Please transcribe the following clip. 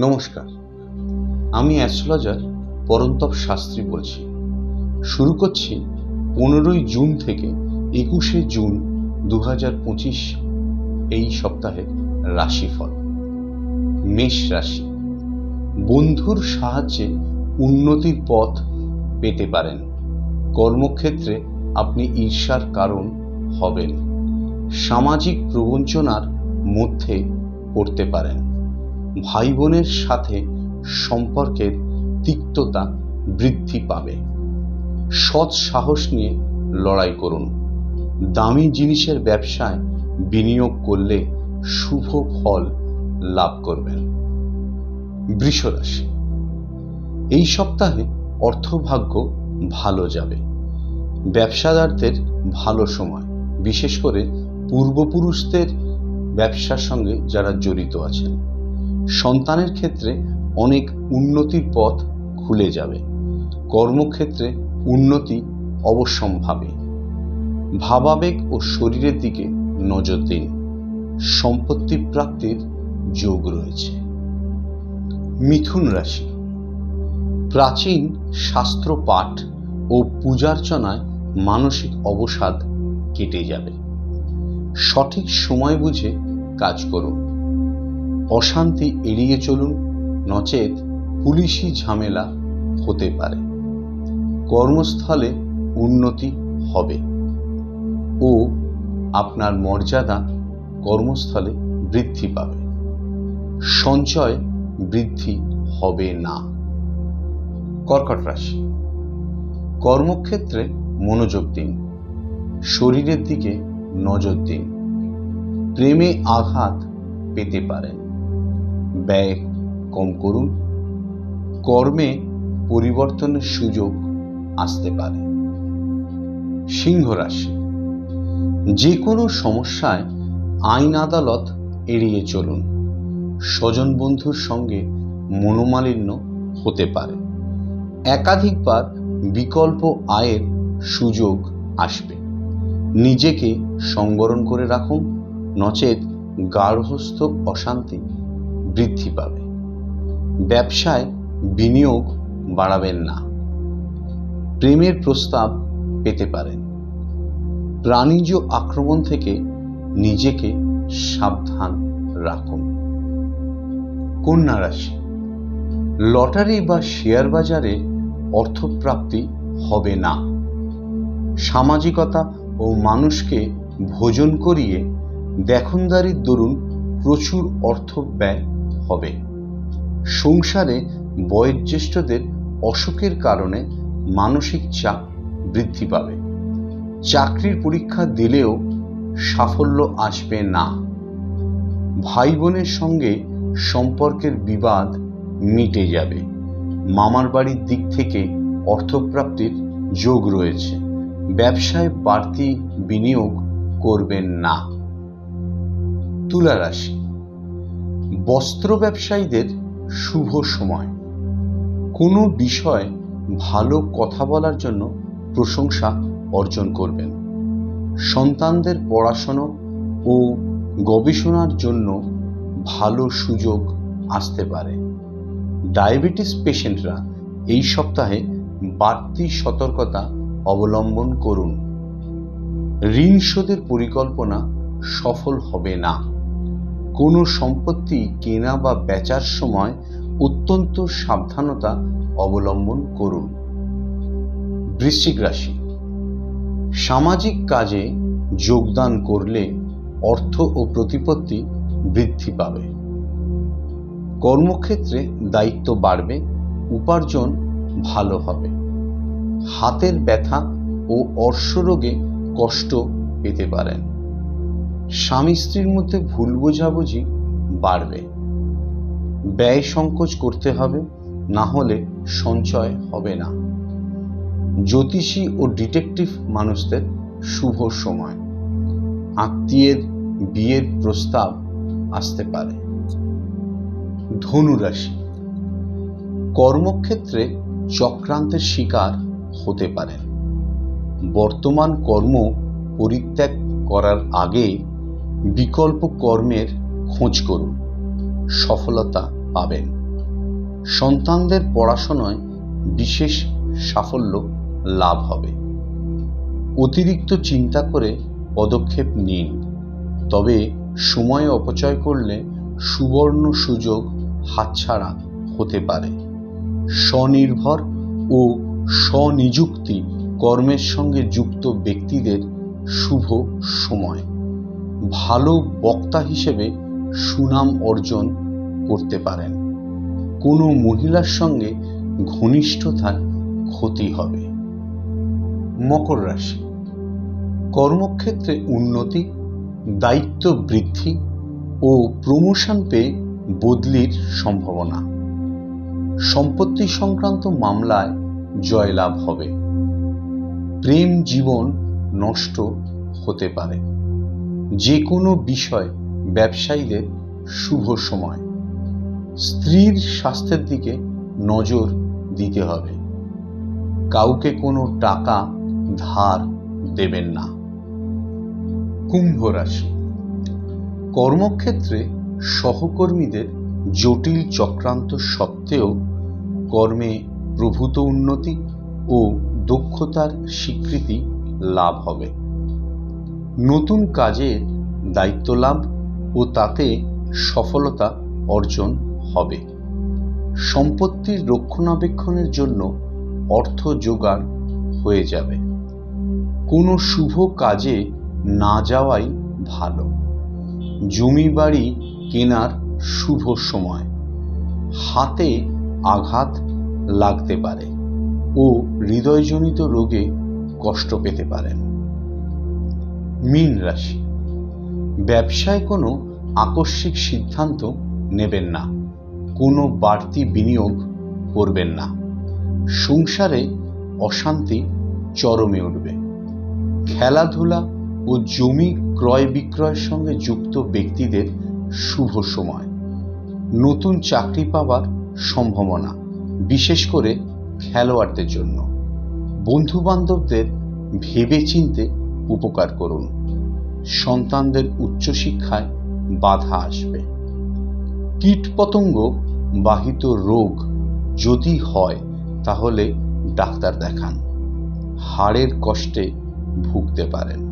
নমস্কার। আমি অ্যাস্ট্রোলজার পরন্তপ শাস্ত্রী বলছি। শুরু করছি পনেরোই জুন থেকে একুশে জুন দু হাজার পঁচিশ এই সপ্তাহের রাশিফল, মেষ রাশি। বন্ধুর সাহায্যে উন্নতির পথ পেতে পারেন। কর্মক্ষেত্রে আপনি ঈর্ষার কারণ হবেন। সামাজিক প্রবঞ্চনার মধ্যে পড়তে পারেন। ভাই বোনের সাথে সম্পর্কের তিক্ততা বৃদ্ধি পাবে। সৎ সাহস নিয়ে লড়াই করুন। দামি জিনিসের ব্যবসায় বিনিয়োগ করলে শুভ ফল লাভ করবেন। বৃষরাশি এই সপ্তাহে অর্থভাগ্য ভালো যাবে। ব্যবসাদারদের ভালো সময়, বিশেষ করে পূর্বপুরুষদের ব্যবসার সঙ্গে যারা জড়িত আছেন। সন্তানের ক্ষেত্রে অনেক উন্নতির পথ খুলে যাবে। কর্মক্ষেত্রে উন্নতি অবশ্যম্ভাবী। ভাবাবেগ ও শরীরের দিকে নজর দিন। সম্পত্তি প্রাপ্তির যোগ রয়েছে। মিথুন রাশি। প্রাচীন শাস্ত্র পাঠ ও পূজার্চনায় মানসিক অবসাদ কেটে যাবে। সঠিক সময় বুঝে কাজ করুন। অশান্তি এড়িয়ে চলুন, নচেত পুলিশি ঝামেলা হতে পারে। কর্মস্থলে উন্নতি হবে। ও আপনার মর্যাদা কর্মস্থলে বৃদ্ধি পাবে। সঞ্চয় বৃদ্ধি হবে না। কর্কট রাশি। কর্মক্ষেত্রে মনোযোগ দিন। শরীরের দিকে নজর দিন। প্রেমে আঘাত পেতে পারেন। ব্যয় কম করুন। কর্মে পরিবর্তনের সুযোগ আসতে পারে। সিংহ রাশি। যে কোনো সমস্যায় আইন আদালত এড়িয়ে চলুন। স্বজন বন্ধুর সঙ্গে মনোমালিন্য হতে পারে। একাধিকবার বিকল্প আয়ের সুযোগ আসবে। নিজেকে সংবরণ করে রাখুন। নচেত গার্হস্থ অশান্তি বৃদ্ধি পাবে। ব্যবসায় বিনিয়োগ বাড়াবেন না। প্রেমের প্রস্তাব পেতে পারেন। প্রাণীজ আক্রমণ থেকে নিজেকে সাবধান রাখুন। কন্যা রাশি, লটারি বা শেয়ার বাজারে অর্থপ্রাপ্তি হবে না। সামাজিকতা ও মানুষকে ভোজন করিয়ে দেখনদারির দরুন প্রচুর অর্থ ব্যয় হবে। সংসারে বয়োজ্যেষ্ঠদের অসুখের কারণে মানসিক চাপ বৃদ্ধি পাবে। চাকরির পরীক্ষা দিলেও সাফল্য আসবে না। ভাই বোনের সঙ্গে সম্পর্কের বিবাদ মিটে যাবে। মামার বাড়ির দিক থেকে অর্থপ্রাপ্তির যোগ রয়েছে। ব্যবসায় বাড়তি বিনিয়োগ করবেন না। তুলা রাশি বস্ত্র ব্যবসায়ীদের শুভ সময়। কোনো বিষয় ভালো কথা বলার জন্য প্রশংসা অর্জন করবেন। সন্তানদের পড়াশোনা ও গবেষণার জন্য ভালো সুযোগ আসতে পারে। ডায়াবেটিস পেশেন্টরা এই সপ্তাহে বাড়তি সতর্কতা অবলম্বন করুন। ঋণ শোধের পরিকল্পনা সফল হবে না। কোনো সম্পত্তি কেনা বা বেচার সময় অত্যন্ত সাবধানতা অবলম্বন করুন। বৃশ্চিক রাশি। সামাজিক কাজে যোগদান করলে অর্থ ও প্রতিপত্তি বৃদ্ধি পাবে। কর্মক্ষেত্রে দায়িত্ব বাড়বে, উপার্জন ভালো হবে। হাতের ব্যথা ও অর্শরোগে কষ্ট পেতে পারেন। স্বামী স্ত্রীর মধ্যে ভুল বোঝাবুঝি বাড়বে। ব্যয় সংকোচ করতে হবে, না হলে সঞ্চয় হবে না। জ্যোতিষী ও ডিটেকটিভ মানুষদের শুভ সময়। আত্মীয়ের বিয়ের প্রস্তাব আসতে পারে। ধনুরাশি। কর্মক্ষেত্রে চক্রান্তের শিকার হতে পারে বর্তমান কর্ম পরিত্যাগ করার আগে বিকল্প কর্মের খোঁজ করুন। সফলতা পাবেন। সন্তানদের পড়াশোনায় বিশেষ সাফল্য লাভ হবে। অতিরিক্ত চিন্তা করে পদক্ষেপ নিন। তবে সময় অপচয় করলে সুবর্ণ সুযোগ হাতছাড়া হতে পারে। স্বনির্ভর ও স্বনিযুক্তি কর্মের সঙ্গে যুক্ত ব্যক্তিদের শুভ সময়। ভালো বক্তা হিসেবে সুনাম অর্জন করতে পারেন। কোনো মহিলার সঙ্গে ঘনিষ্ঠতার ক্ষতি হবে। মকর রাশি। কর্মক্ষেত্রে উন্নতি, দায়িত্ব বৃদ্ধি ও প্রমোশন পেয়ে বদলির সম্ভাবনা। সম্পত্তি সংক্রান্ত মামলায় জয়লাভ হবে। প্রেম জীবন নষ্ট হতে পারে। যে কোনো বিষয় ব্যবসায়ীদের শুভ সময়। স্ত্রীর স্বাস্থ্যের দিকে নজর দিতে হবে। কাউকে কোনো টাকা ধার দেবেন না। কুম্ভ রাশি। কর্মক্ষেত্রে সহকর্মীদের জটিল চক্রান্ত সত্ত্বেও কর্মে প্রভূত উন্নতি ও দক্ষতার স্বীকৃতি লাভ হবে। নতুন কাজের দায়িত্ব লাভ ও তাতে সফলতা অর্জন হবে। সম্পত্তির রক্ষণাবেক্ষণের জন্য অর্থ জোগাড় হয়ে যাবে। কোনো শুভ কাজে না যাওয়াই ভালো। জমি বাড়ি কেনার শুভ সময়। হাতে আঘাত লাগতে পারে ও হৃদয়জনিত রোগে কষ্ট পেতে পারেন। মীন রাশি। ব্যবসায় কোনো আকস্মিক সিদ্ধান্ত নেবেন না। কোনো বাড়তি বিনিয়োগ করবেন না। সংসারে অশান্তি চরমে উঠবে। খেলাধুলা ও জমি ক্রয় বিক্রয়ের সঙ্গে যুক্ত ব্যক্তিদের শুভ সময়। নতুন চাকরি পাওয়ার সম্ভাবনা, বিশেষ করে খেলোয়াড়দের জন্য। বন্ধু বান্ধবদের ভেবে চিনতে উপকার করুন। সন্তানদের উচ্চশিক্ষায় বাধা আসবে। কীটপতঙ্গ বাহিত রোগ যদি হয়, তাহলে ডাক্তার দেখান। হাড়ের কষ্টে ভুগতে পারেন।